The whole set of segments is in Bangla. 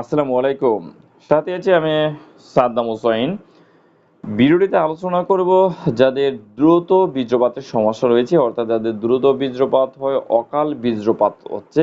আসসালামু আলাইকুম। সাথে আছি আমি সাদ্দাম হোসাইন ভিডিওটিতে আলোচনা করব যাদের দ্রুত বীজ্রপাতের সমস্যা রয়েছে, অর্থাৎ যাদের দ্রুত বীজ্রপাত হয়, অকাল বীজ্রপাত হচ্ছে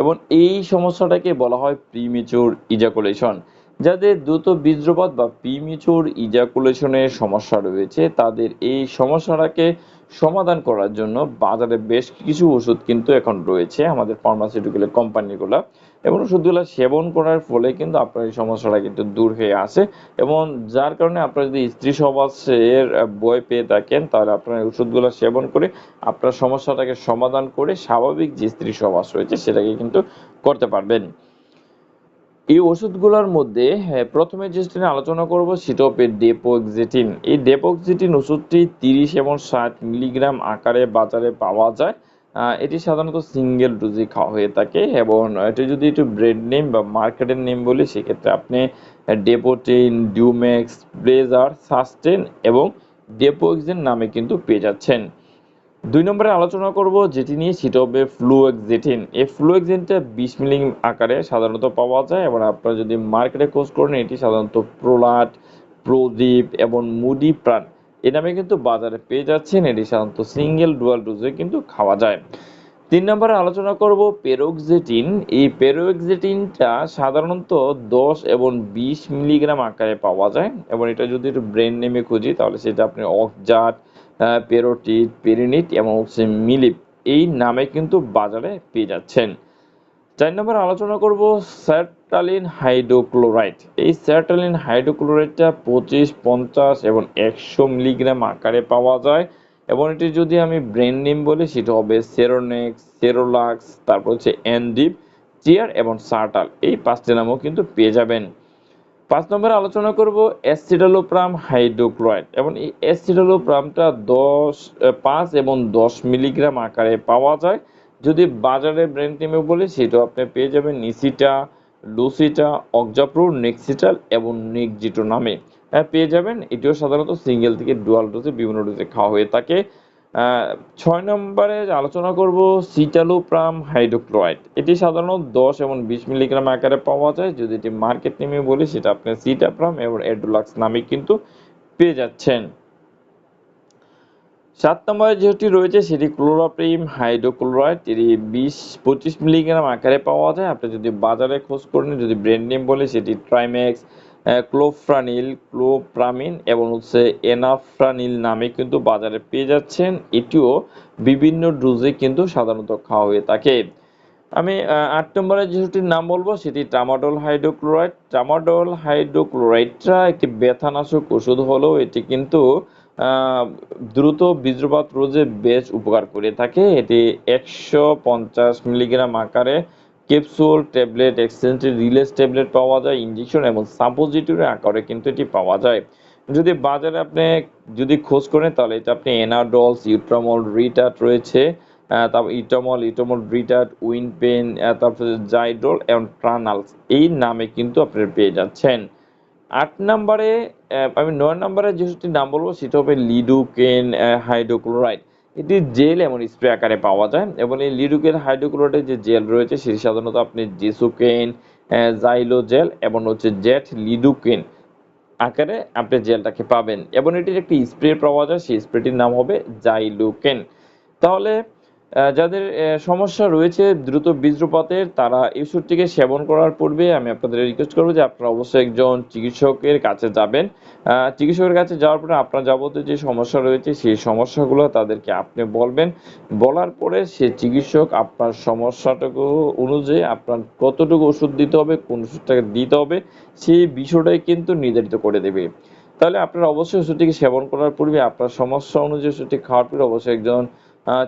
এবং এই সমস্যাটাকে বলা হয় প্রিমিচুর ইজাকুলেশন যাদের দ্রুত বীজ্রপাত বা প্রিমিচুর ইজাকুলেশনের সমস্যা রয়েছে, তাদের এই সমস্যাটাকে সমাধান করার জন্য বাজারে বেশ কিছু ওষুধ কিন্তু এখন রয়েছে। আমাদের ফার্মাসিউটিক্যাল কোম্পানিগুলো এবং ওষুধগুলো সেবন করার ফলে কিন্তু আপনার এই সমস্যাটা কিন্তু দূর হয়ে আসে এবং যার কারণে আপনারা যদি স্ত্রী সমাজের বই পেয়ে থাকেন তাহলে আপনার ওষুধগুলো সেবন করে আপনার সমস্যাটাকে সমাধান করে স্বাভাবিক যে স্ত্রী সমাজ রয়েছে সেটাকে কিন্তু করতে পারবেন। এই ওষুধগুলোর মধ্যে হ্যাঁ, প্রথমে নিয়ে আলোচনা করব সেটা হবে ডেপোক্সিটিন এই ডেপোক্সিটিন ওষুধটি তিরিশ এবং ষাট মিলিগ্রাম আকারে বাজারে পাওয়া যায়। এটি সাধারণত সিঙ্গেল ডোজে খাওয়া হয়ে থাকে এবং এটি যদি একটু ব্রেড নেম বা মার্কেটের নেম বলি, সেক্ষেত্রে আপনি ডেপোটিন ডিউমেক্স ব্লেজার সাস্টেন এবং ডেপোক্সিন নামে কিন্তু পেয়ে যাচ্ছেন। দুই নম্বরে আলোচনা করব যেটি নিয়ে, সেটা হবে ফ্লুয়েক্সিটিন এই ফ্লুয়েক্সিনটা বিশ মিলি আকারে সাধারণত পাওয়া যায় এবং আপনারা যদি মার্কেটে খোঁজ করেন, এটি সাধারণত প্রোলাট, প্রদীপ এবং মুডি প্রাণ এ নামে কিন্তু বাজারে পেয়ে যাচ্ছেন এটি সাধারণত সিঙ্গেল, ডুয়াল ডোজে কিন্তু খাওয়া যায়। তিন নম্বরে আলোচনা করব পেরোক্সিটিন। এই পেরোক্সিটিনটা সাধারণত দশ এবং বিশ মিলিগ্রাম আকারে পাওয়া যায় এবং এটা যদি একটু ব্রেন নেমে খুঁজি, তাহলে সেটা আপনি অকজাট পেরোটিট পেরিনিট এবং হচ্ছে মিলিপ এই নামে কিন্তু বাজারে পেয়ে যাচ্ছেন। চার নম্বর আলোচনা করব স্যারটালিন হাইড্রোক্লোরাইড এই স্যারটালিন হাইড্রোক্লোরাইডটা পঁচিশ, পঞ্চাশ এবং একশো মিলিগ্রাম আকারে পাওয়া যায় এবং এটি যদি আমি ব্রেন নেম বলি, সেটা হবে সেরোনেক্স সেরোলাক্স তারপর হচ্ছে অ্যান্ডিপ চিয়ার এবং সার্টাল এই পাঁচটি নামও কিন্তু পেয়ে যাবেন। পাঁচ নম্বরে আলোচনা করব অ্যাসিডালোপ্রাম হাইড্রোক্লোরাইড এবং এই অ্যাসিডালোপ্রামটা দশ, পাঁচ এবং দশ মিলিগ্রাম আকারে পাওয়া যায়। যদি বাজারে ব্র্যান্ড নেমে বলি, সেটাও আপনি পেয়ে যাবেন নিসিটা লুসিটা অক্সাপ্রো নেক্সিটাল এবং নেক্সিটো নামে পেয়ে যাবেন। এটিও সাধারণত সিঙ্গেল থেকে ডুয়াল ডোজে, বিভিন্ন ডোজে খাওয়া হয়ে থাকে। ছয় নম্বরে আলোচনা করব সিটালোপ্রাম হাইড্রোক্লোরাইড। এটি সাধারণত দশ এবং বিশ মিলিগ্রাম আকারে পাওয়া যায়। যদি এটি মার্কেট নেমে বলি, সেটা আপনি সিটাপ্রাম এবং এডোলাক্স নামে কিন্তু পেয়ে যাচ্ছেন। সাত নম্বরে যেটি রয়েছে সেটি ক্লোরাপ্রিম, হাইড্রোক্লোরাইড, এটি বিশ, পঁচিশ মিলিগ্রাম আকারে পাওয়া যায়। আপনি যদি বাজারে খোঁজ করেন যদি ব্র্যান্ড নেম বলে, সেটি ট্রাইম্যাক্স ক্লোফ্রানিল ক্লোপ্রামিন এবং হচ্ছে এনাফ্রানিল নামে কিন্তু বাজারে পেয়ে যাচ্ছেন। এটিও বিভিন্ন ডোজে কিন্তু সাধারণত খাওয়া হয়ে থাকে। আমি আট নম্বরে যেটির নাম বলব, সেটি ট্রামাডল হাইড্রোক্লোরাইড। ট্রামাডল হাইড্রোক্লোরাইডটা একটি ব্যথানাশক ওষুধ হলেও এটি কিন্তু দ্রুত বীজ্রপাত রোজে বেশ উপকার করে থাকে। এটি একশো পঞ্চাশ মিলিগ্রাম আকারে ক্যাপসুল ট্যাবলেট এক্সচেঞ্জের রিলেস ট্যাবলেট পাওয়া যায় ইঞ্জেকশন এবং সাপোজিটরি আকারে কিন্তু এটি পাওয়া যায়। যদি বাজারে আপনি যদি খোঁজ করেন, তাহলে এটা আপনি এনাডলস, ইউট্রামল রিটাট রয়েছে তারপর ইটামল, ইটমল রিটাট উইন পেন তারপর জাইড্রল এবং ট্রানালস এই নামে কিন্তু আপনি পেয়ে যাচ্ছেন। আট নম্বরে আমি নয় নম্বরে যেটি নাম বলব, সেটা হবে লিডুকেন হাইড্রোক্লোরাইড। এটি জেল এমন স্প্রে আকারে পাওয়া যায় এবং এই লিডুকেন হাইড্রোক্লোরাইডের যে জেল রয়েছে, সেটি সাধারণত আপনি জেসুকেন জাইলো জেল এবং হচ্ছে জেট লিডুকেন আকারে আপনি জেলটাকে পাবেন এবং এটির একটি স্প্রে পাওয়া যায়, সেই স্প্রেটির নাম হবে জাইলুকেন। তাহলে যাদের সমস্যা রয়েছে দ্রুত বীজ্রপাতের তারা এই ওষুধটিকে সেবন করার পূর্বে আমি আপনাদের রিকোয়েস্ট করব যে আপনারা অবশ্যই একজন চিকিৎসকের কাছে যাবেন। চিকিৎসকের কাছে যাওয়ার পরে আপনার যাবতীয় যে সমস্যা রয়েছে, সেই সমস্যাগুলো তাদেরকে আপনি বলবেন। বলার পরে সে চিকিৎসক আপনার সমস্যাটুকু অনুযায়ী আপনার কতটুকু ওষুধ দিতে হবে, কোন ওষুধটাকে দিতে হবে, সেই বিষয়টাই কিন্তু নির্ধারিত করে দেবে। তাহলে আপনারা অবশ্যই ওষুধটিকে সেবন করার পূর্বে আপনার সমস্যা অনুযায়ী ওষুধটি খাওয়ার পরে অবশ্যই একজন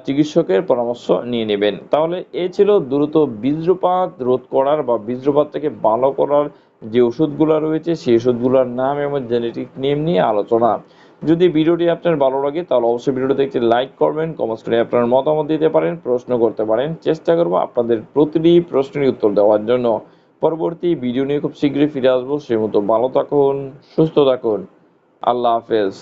চিকিৎসকের পরামর্শ নিয়ে নেবেন। তাহলে এ ছিল দ্রুত বীজ্রপাত রোধ করার বা বীজ্রপাত থেকে ভালো করার যে ওষুধগুলো রয়েছে, সেই ওষুধগুলোর নাম এবং জেনেটিক নেম নিয়ে আলোচনা। যদি ভিডিওটি আপনার ভালো লাগে, তাহলে অবশ্যই ভিডিওটি একটি লাইক করবেন কমেন্টস করে আপনার মতামত দিতে পারেন, প্রশ্ন করতে পারেন। চেষ্টা করব আপনাদের প্রতিটি প্রশ্নের উত্তর দেওয়ার জন্য। পরবর্তী ভিডিও নিয়ে খুব শীঘ্রই ফিরে আসব। সেই মতো ভালো থাকুন, সুস্থ থাকুন। আল্লাহ হাফেজ।